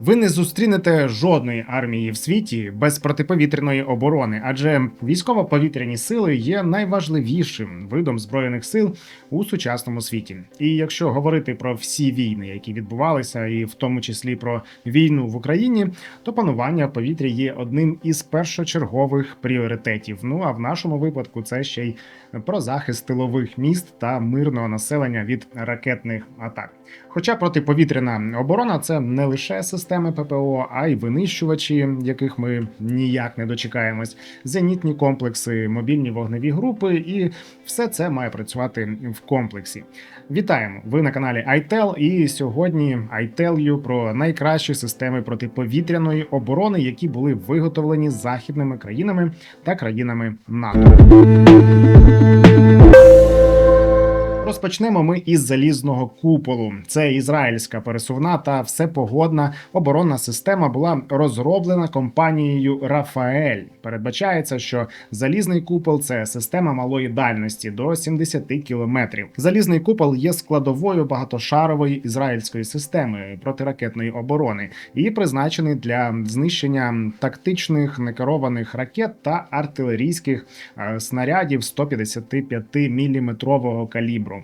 Ви не зустрінете жодної армії в світі без протиповітряної оборони, адже військово-повітряні сили є найважливішим видом збройних сил у сучасному світі. І якщо говорити про всі війни, які відбувалися, і в тому числі про війну в Україні, то панування в повітрі є одним із першочергових пріоритетів. Ну а в нашому випадку це ще й про захист тилових міст та мирного населення від ракетних атак. Хоча протиповітряна оборона це не лише системи ППО, а й винищувачі, яких ми ніяк не дочекаємось, зенітні комплекси, мобільні вогневі групи, і все це має працювати в комплексі. Вітаємо! Ви на каналі iTel, і сьогодні I tell про найкращі системи протиповітряної оборони, які були виготовлені західними країнами та країнами НАТО. Розпочнемо ми із залізного куполу. Це ізраїльська пересувна та всепогодна оборонна система була розроблена компанією Рафаель. Передбачається, що залізний купол це система малої дальності до 70 кілометрів. Залізний купол є складовою багатошарової ізраїльської системи протиракетної оборони і призначений для знищення тактичних некерованих ракет та артилерійських е, снарядів 155 мм калібру,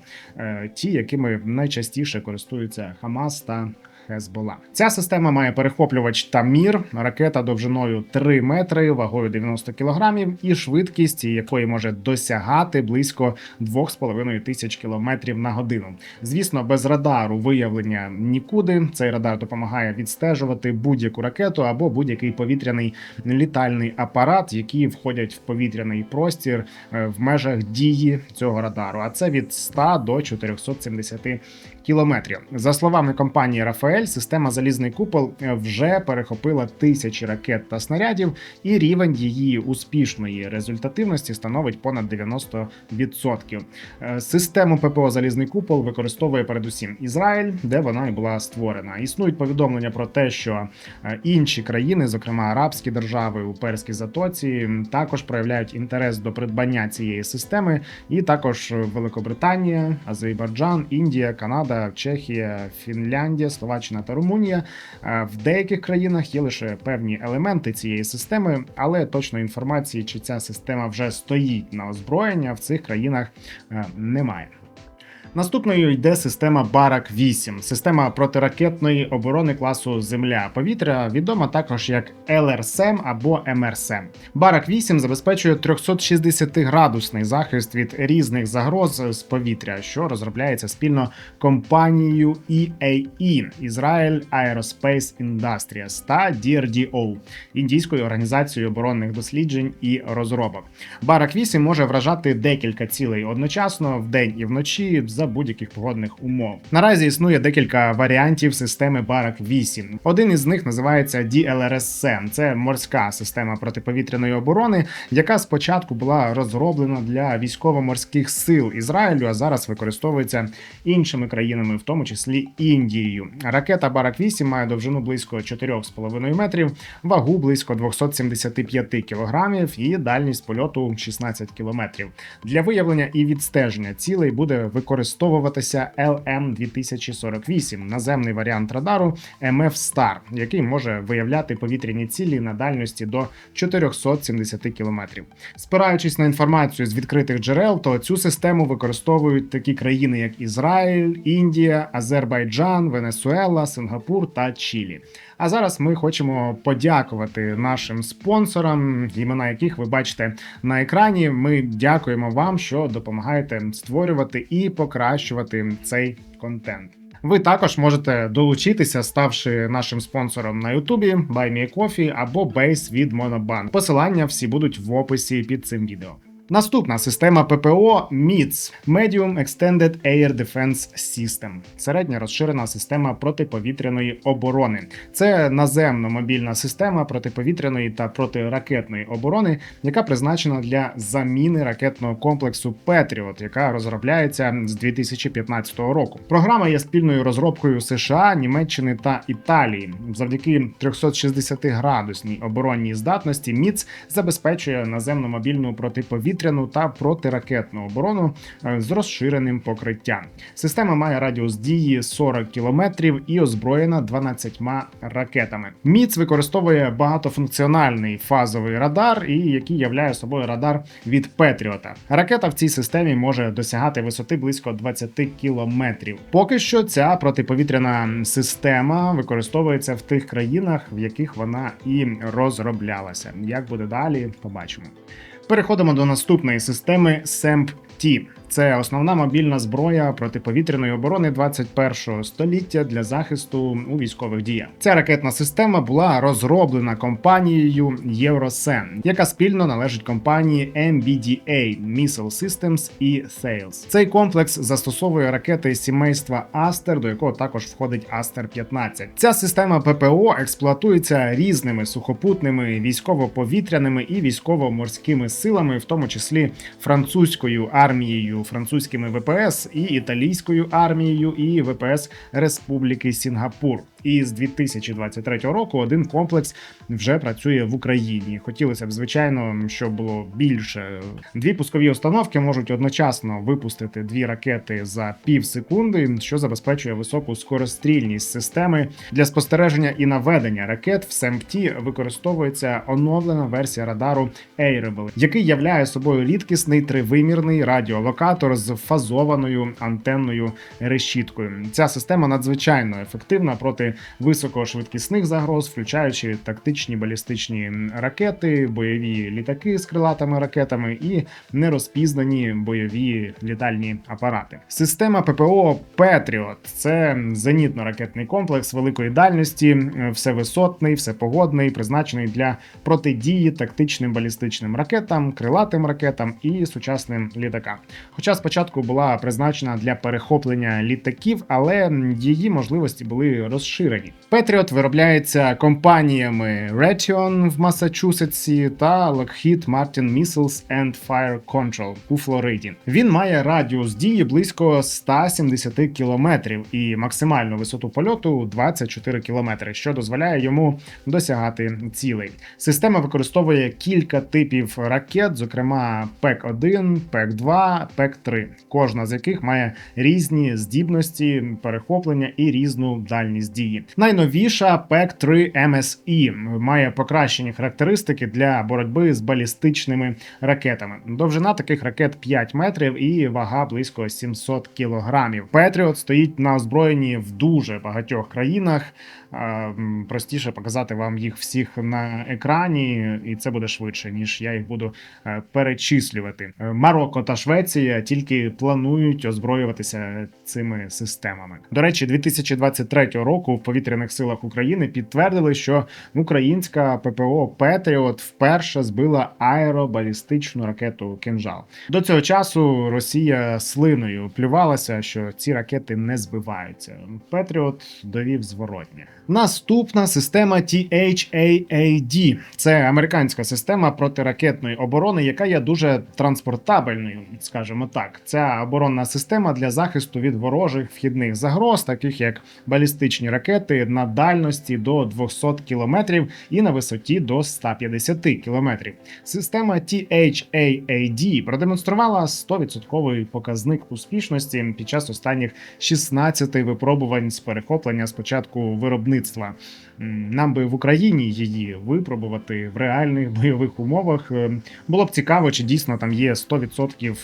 ті, якими найчастіше користуються Хамас та. Хезбола. Ця система має перехоплювач Тамір, ракета довжиною 3 метри, вагою 90 кілограмів, і швидкість, якої може досягати близько 2,5 тисяч кілометрів на годину. Звісно, без радару виявлення нікуди. Цей радар допомагає відстежувати будь-яку ракету або будь-який повітряний літальний апарат, які входять в повітряний простір е, в межах дії цього радару. А це від 100 до 470 кілометрів. За словами компанії Рафаель, система залізний купол е, вже перехопила тисячі ракет та снарядів, і рівень її успішної результативності становить понад 90%. Е, Систему ППО Залізний купол використовує передусім Ізраїль, де вона і була створена. Існують повідомлення про те, що е, інші країни, зокрема арабські держави у Перській затоці, також проявляють інтерес до придбання цієї системи, і також Великобританія, Азербайджан, Індія, Канада, Чехія, Фінляндія, Словаччина та Румунія. Е, В деяких країнах є лише певні елементи цієї системи, але точної інформації, чи ця система вже стоїть на озброєння, в цих країнах е, немає. Наступною йде система Барак 8 система протиракетної оборони класу Земля-Повітря, відома також як ЛРСМ або МРСМ. Барак 8 забезпечує 360-градусний захист від різних загроз з повітря, що розробляється спільно компанією EAE Israel Aerospace Industries та DRDO індійською організацією оборонних досліджень і розробок. Барак 8 може вражати декілька цілей одночасно вдень і вночі за будь-яких погодних умов. Наразі існує декілька варіантів системи Барак 8. Один із них називається DLRSM. Це морська система протиповітряної оборони, яка спочатку була розроблена для військово-морських сил Ізраїлю, а зараз використовується іншими країнами, в тому числі Індією. Ракета Барак 8 має довжину близько 4,5 метрів, вагу близько 275 кілограмів і дальність польоту 16 кілометрів. Для виявлення і відстеження цілей буде використовуватися LM2048, наземний варіант радару MF Star, який може виявляти повітряні цілі на дальності до 470 кілометрів. Спираючись на інформацію з відкритих джерел, то цю систему використовують такі країни, як Ізраїль, Індія, Азербайджан, Венесуела, Сингапур та Чилі. А зараз ми хочемо подякувати нашим спонсорам, імена яких ви бачите на екрані. Ми дякуємо вам, що допомагаєте створювати і покращувати цей контент. Ви також можете долучитися, ставши нашим спонсором на Ютубі, BuyMeACoffee або Base від Monobank. Посилання всі будуть в описі під цим відео. Наступна система ППО MITS – Medium Extended Air Defense System – середня розширена система протиповітряної оборони. Це наземно мобільна система протиповітряної та протиракетної оборони, яка призначена для заміни ракетного комплексу Patriot, яка розробляється з 2015 року. Програма є спільною розробкою США, Німеччини та Італії. Завдяки 360 градусній оборонній здатності МІЦ забезпечує наземно мобільну протиповітряну протиповітряну та протиракетну оборону е, з розширеним покриттям. Система має радіус дії 40 км і озброєна 12 ракетами. Міц використовує багатофункціональний фазовий радар, і який являє собою радар від Петріота. Ракета в цій системі може досягати висоти близько 20 кілометрів. Поки що ця протиповітряна система використовується в тих країнах, в яких вона і розроблялася. Як буде далі, побачимо. Переходимо до наступної системи SEMP-T. Це основна мобільна зброя протиповітряної оборони 21 століття для захисту у військових діях. Ця ракетна система була розроблена компанією Eurocen, яка спільно належить компанії MBDA Missile Systems і Sales. Цей комплекс застосовує ракети сімейства Астер, до якого також входить Астер 15 Ця система ППО експлуатується різними сухопутними військово-повітряними і військово-морськими силами, в тому числі французькою армією французькими ВПС і італійською армією і ВПС Республіки Сінгапур. І з 2023 року один комплекс вже працює в Україні. Хотілося б, звичайно, щоб було більше. Дві пускові установки можуть одночасно випустити дві ракети за пів секунди, що забезпечує високу скорострільність системи для спостереження і наведення ракет. В СМТ використовується оновлена версія радару Airable, який являє собою рідкісний тривимірний радіолокатор з фазованою антенною решіткою. Ця система надзвичайно ефективна проти високошвидкісних загроз, включаючи тактичні балістичні ракети, бойові літаки з крилатими ракетами і нерозпізнані бойові літальні апарати. Система ППО Петріот це зенітно-ракетний комплекс великої дальності, всевисотний, всепогодний, призначений для протидії тактичним балістичним ракетам, крилатим ракетам і сучасним літакам. Хоча спочатку була призначена для перехоплення літаків, але її можливості були розширені. Петріот виробляється компаніями Raytheon в Масачусетсі та Lockheed Martin Missiles and Fire Control у Флориді. Він має радіус дії близько 170 кілометрів і максимальну висоту польоту 24 кілометри, що дозволяє йому досягати цілей. Система використовує кілька типів ракет, зокрема ПЕК-1, ПЕК-2, ПЕК-3, кожна з яких має різні здібності, перехоплення і різну дальність дії. Найновіша ПЕК-3 MSE має покращені характеристики для боротьби з балістичними ракетами. Довжина таких ракет 5 метрів і вага близько 700 кілограмів. Петріот стоїть на озброєнні в дуже багатьох країнах. Простіше показати вам їх всіх на екрані, і це буде швидше, ніж я їх буду е, перечислювати. Е, Марокко та Швеція тільки планують озброюватися цими системами. До речі, 2023 року в повітряних силах України підтвердили, що українська ППО Петріот вперше збила аеробалістичну ракету «Кинжал». До цього часу Росія слиною плювалася, що ці ракети не збиваються. Петріот довів зворотнє. Наступна система THAAD. Це американська система протиракетної оборони, яка є дуже транспортабельною, скажімо так. Ця оборонна система для захисту від ворожих вхідних загроз, таких як балістичні ракети на дальності до 200 км і на висоті до 150 км. Система THAAD продемонструвала 100% показник успішності під час останніх 16 випробувань з перехоплення спочатку виробництва. Нам би в Україні її випробувати в реальних бойових умовах. Е, було б цікаво, чи дійсно там є 100%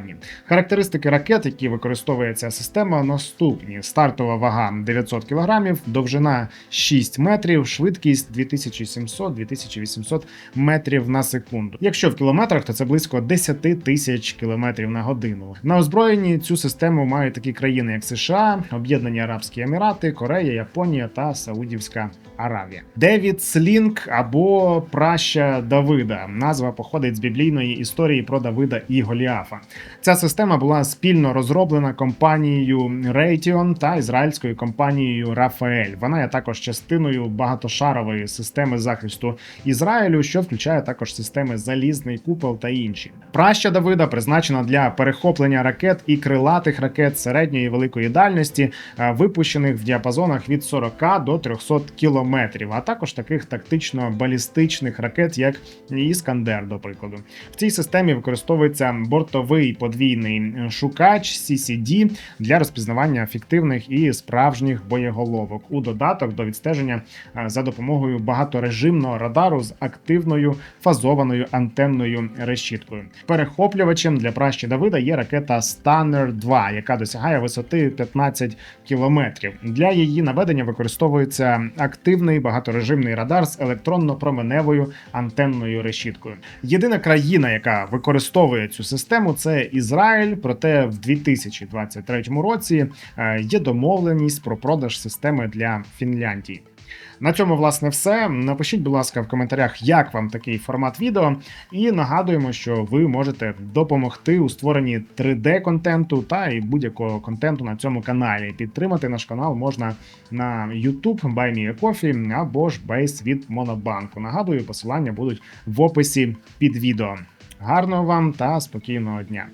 збивання. Характеристики ракет, які використовує ця система, наступні: стартова вага 900 кг, довжина 6 метрів, швидкість 2700-2800 метрів на секунду. Якщо в кілометрах, то це близько 10 тисяч кілометрів на годину. На озброєнні цю систему мають такі країни, як США, Об'єднані Арабські Емірати, Корея, Японія та Саудівська Аравія. Девід Слінк або праща Давида. Назва походить з біблійної історії про Давида і Голіафа. Ця система була спільно розроблена компанією Raytheon та ізраїльською компанією Рафаель. Вона є також частиною багатошарової системи захисту Ізраїлю, що включає також системи залізний купол та інші. Праща Давида призначена для перехоплення ракет і крилатих ракет середньої і великої дальності, випущених в діапазонах від 40 до 300 кілометрів, а також таких тактично-балістичних ракет, як Іскандер, до прикладу. В цій системі використовується бортовий подвійний шукач CCD для розпізнавання фіктивних і справжніх боєголовок у додаток до відстеження е, за допомогою багаторежимного радару з активною фазованою антенною решіткою. Перехоплювачем для пращі Давида є ракета Станер 2 яка досягає висоти 15 кілометрів. Для її наведення використовується активний багаторежимний радар з електронно-променевою антенною решіткою. Єдина країна, яка використовує цю систему, це Ізраїль. Проте в 2023 році е, є домовленість про продаж системи для Фінляндії. На цьому, власне, все. Напишіть, будь ласка, в коментарях, як вам такий формат відео. І нагадуємо, що ви можете допомогти у створенні 3D-контенту та і будь-якого контенту на цьому каналі. Підтримати наш канал можна на YouTube, Buy Me a Coffee або ж Base від Монобанку. Нагадую, посилання будуть в описі під відео. Гарного вам та спокійного дня!